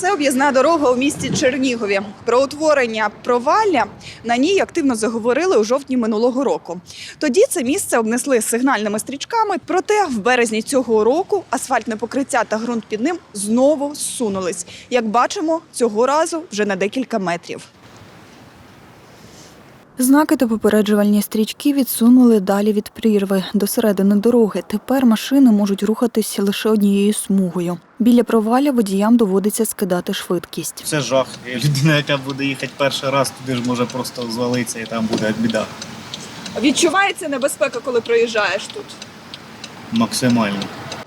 Це об'їзна дорога у місті Чернігові. Про утворення провалля на ній активно заговорили у жовтні минулого року. Тоді це місце обнесли сигнальними стрічками. Проте в березні цього року асфальтне покриття та ґрунт під ним знову зсунулись. Як бачимо, цього разу вже на декілька метрів. Знаки та попереджувальні стрічки відсунули далі від прірви до середини дороги. Тепер машини можуть рухатись лише однією смугою. Біля проваля водіям доводиться скидати швидкість. Це жах. Людина, яка буде їхати перший раз, туди ж може просто звалитися і там буде біда. Відчувається небезпека, коли проїжджаєш тут. Максимально.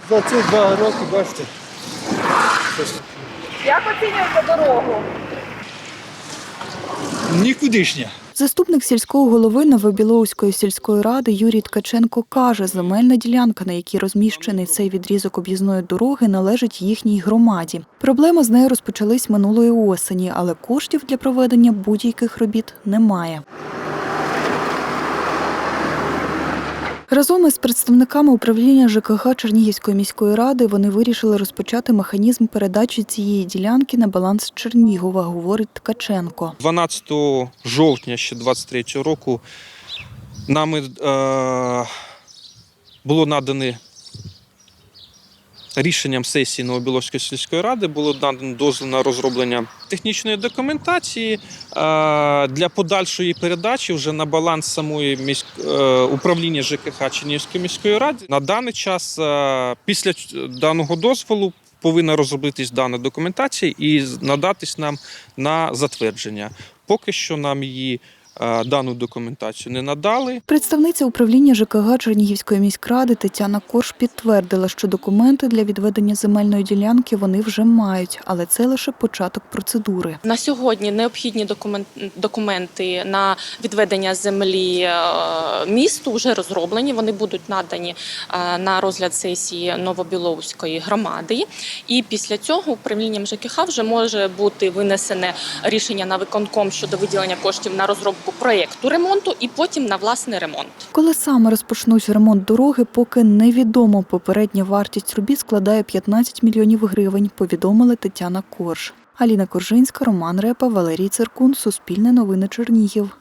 За ці два роки, бачите, Як оцінюєте дорогу? нікудишня. Заступник сільського голови Новобілоуської сільської ради Юрій Ткаченко каже, земельна ділянка, на якій розміщений цей відрізок об'їзної дороги, належить їхній громаді. Проблеми з нею розпочались минулої осені, але коштів для проведення будь-яких робіт немає. Разом із представниками управління ЖКГ Чернігівської міської ради вони вирішили розпочати механізм передачі цієї ділянки на баланс Чернігова, говорить Ткаченко. 12 жовтня ще 23 року нами е, було надане рішенням сесії Новобіловської сільської ради було надано дозвіл на розроблення технічної документації е, для подальшої передачі вже на баланс самої міськ... е, управління ЖКХ Чернігівської міської ради. На даний час е, після даного дозволу повинна розробитись дана документація і надатись нам на затвердження. Поки що нам її дану документацію не надали. Представниця управління ЖКГ Чернігівської міськради Тетяна Корж підтвердила, що документи для відведення земельної ділянки вони вже мають, але це лише початок процедури. На сьогодні необхідні документ, документи на відведення землі е, місту вже розроблені. Вони будуть надані е, на розгляд сесії Новобіловської громади. І після цього управлінням ЖКХ вже може бути винесене рішення на виконком щодо виділення коштів на розробку проєкту ремонту і потім на власний ремонт. Коли саме розпочнуть ремонт дороги, поки невідомо. Попередня вартість робіт складає 15 мільйонів гривень, повідомила Тетяна Корж. Аліна Коржинська, Роман Репа, Валерій Циркун, Суспільне новини Чернігів.